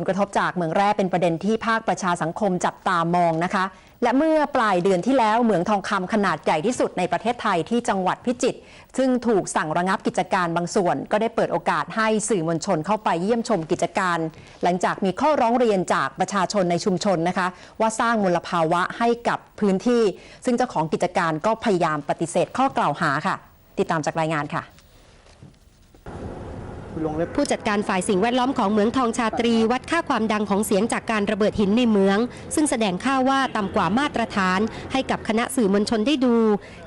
ลกระทบจากเหมืองแร่เป็นประเด็นที่ภาคประชาสังคมจับตามองนะคะ และเมื่อปลายเดือนที่แล้วเหมืองทองคำขนาดใหญ่ที่สุดในประเทศไทยที่จังหวัดพิจิตรซึ่งถูกสั่งระงับกิจการบางส่วน ก็ได้เปิดโอกาสให้สื่อมวลชนเข้าไปเยี่ยมชมกิจการ หลังจากมีข้อร้องเรียนจากประชาชนในชุมชนนะคะ ว่าสร้างมลภาวะให้กับพื้นที่ ซึ่งเจ้าของกิจการก็พยายามปฏิเสธข้อกล่าวหาค่ะ ติดตามจากรายงานค่ะ ผู้จัดการฝ่ายสิ่งแวดล้อมของเหมืองทองชาตรี วัดค่าความดังของเสียงจากการระเบิดหินในเหมือง ซึ่งแสดงค่าว่าต่ำกว่ามาตรฐาน ให้กับคณะสื่อมวลชนได้ดู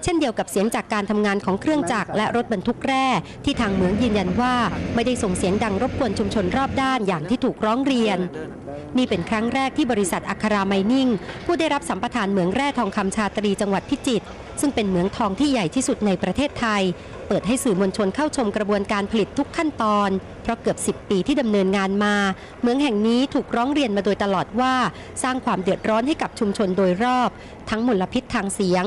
เช่นเดียวกับเสียงจากการทำงานของเครื่องจักรและรถบรรทุกแร่ที่ทางเหมืองยืนยันว่า ไม่ได้ส่งเสียงดังรบกวนชุมชนรอบด้านอย่างที่ถูกร้องเรียน นี่เป็นครั้งแรกที่บริษัทอัคราไมนิ่ง ผู้ได้รับสัมปทานเหมืองแร่ทองคำชาตรีจังหวัดพิจิตรซึ่งเป็นเหมืองทองที่ใหญ่ที่สุดในประเทศไทย เปิดให้สื่อมวลชนเข้าชมกระบวนการผลิตทุกขั้นตอน เพราะเกือบ 10 ปีที่ดำเนินงานมา เหมืองแห่งนี้ถูกร้องเรียนมาโดยตลอดว่า สร้างความเดือดร้อนให้กับชุมชนโดยรอบ ทั้งมลพิษทางเสียง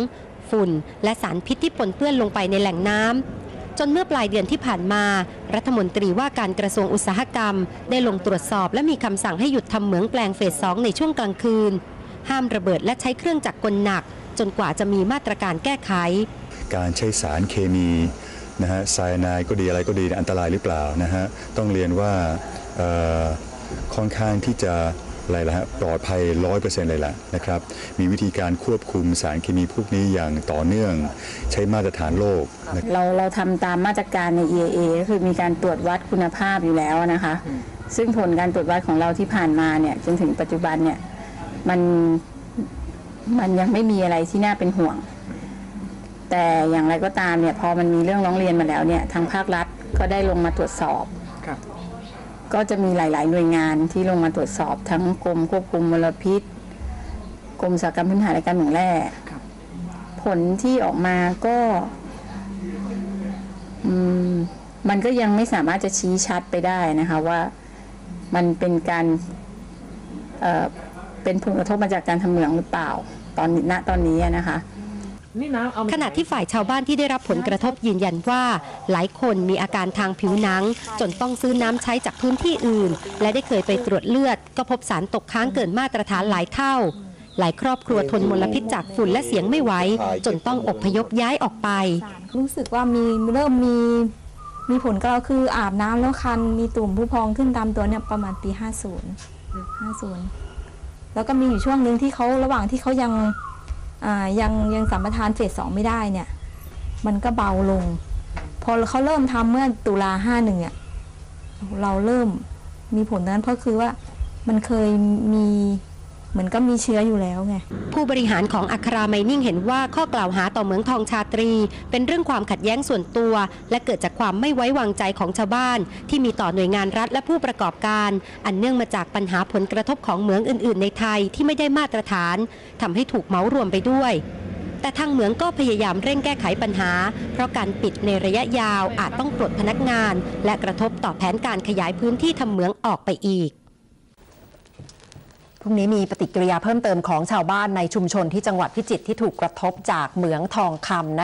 ฝุ่น และสารพิษที่ปนเปื้อนลงไปในแหล่งน้ำ จนเมื่อปลายเดือนที่ผ่านมา รัฐมนตรีว่าการกระทรวงอุตสาหกรรม ได้ลงตรวจสอบและมีคำสั่งให้หยุดทำเหมืองแปลงเฟสสองในช่วงกลางคืน ห้ามระเบิดและใช้เครื่องจักรกลหนัก จนกว่าจะมีมาตรการแก้ไข การใช้สารเคมีนะฮะไซยาไนด์ก็ดีอะไรก็ดีอันตรายหรือเปล่านะฮะต้องเรียนว่าค่อนข้างที่จะ อะไรละฮะปลอดภัยร้อยเปอร์เซ็นต์เลยล่ะนะครับ มีวิธีการควบคุมสารเคมีพวกนี้อย่างต่อเนื่องใช้มาตรฐานโลกนะเราเราทำตามมาตรการใน EAA ก็คือมีการตรวจวัดคุณภาพอยู่แล้วนะคะ ซึ่งผลการตรวจวัดของเราที่ผ่านมาเนี่ยจนถึงปัจจุบันเนี่ยมันมันยังไม่มีอะไรที่น่าเป็นห่วง แต่อย่างไรก็ตามเนี่ยพอมันมีเรื่องร้องเรียนมาแล้วเนี่ยทางภาครัฐก็ได้ลงมาตรวจสอบครับ ก็จะมีหลาย ๆ หน่วยงานที่ลงมาตรวจสอบทั้งกรมควบคุมมลพิษกรมอุตสาหกรรมพื้นฐานและการเมืองแร่ครับผลที่ออกมาก็อืมมันก็ยังไม่สามารถจะชี้ชัดไปได้นะคะว่ามันเป็นการเอ่อเป็นผลกระทบมาจากการทำเหมืองหรือเปล่าตอนณตอนนี้อะนะคะนี่น้ำเอามา ขณะที่ฝ่ายชาวบ้านที่ได้รับผลกระทบยืนยันว่า หลายคนมีอาการทางผิวหนัง จนต้องซื้อน้ำใช้จากพื้นที่อื่น และได้เคยไปตรวจเลือด ก็พบสารตกค้างเกินมาตรฐานหลายเท่า หลายครอบครัวทนมลพิษจากฝุ่นและเสียงไม่ไหวจนต้องอพยพย้ายออกไป รู้สึกว่ามีเริ่มมีมีผลก็คืออาบน้ำแล้วคันมีตุ่มผู้พองขึ้นตามตัวเนี่ยประมาณปี 50 50 แล้วก็มีอยู่ช่วงหนึ่งที่เขาระหว่างที่เขายังอ่า ยังยังสัมปทานเฟสสองไม่ได้เนี่ย มันก็เบาลง พอเขาเริ่มทำเมื่อตุลาห้าหนึ่งเนี่ยเราเริ่มมีผลนั้นเพราะคือว่ามันเคยมี เหมือนก็มีเชื้ออยู่แล้วไงผู้บริหารของอัคราไมนิ่งเห็นว่าข้อกล่าวหาต่อเหมืองทองชาตรี เป็นเรื่องความขัดแย้งส่วนตัว และเกิดจากความไม่ไว้วางใจของชาวบ้าน ที่มีต่อหน่วยงานรัฐและผู้ประกอบการ อันเนื่องมาจากปัญหาผลกระทบของเหมืองอื่น ๆ ในไทยที่ไม่ได้มาตรฐานทำให้ถูกเหมารวมไปด้วยแต่ทางเหมืองก็พยายามเร่งแก้ไขปัญหา เพราะการปิดในระยะยาวอาจต้องปลดพนักงาน และกระทบต่อแผนการขยายพื้นที่ทำเหมืองออกไปอีก พรุ่งนี้มีปฏิกิริยาเพิ่มเติมของชาวบ้านในชุมชนที่จังหวัดพิจิตรที่ถูกกระทบจากเหมืองทองคำนะคะ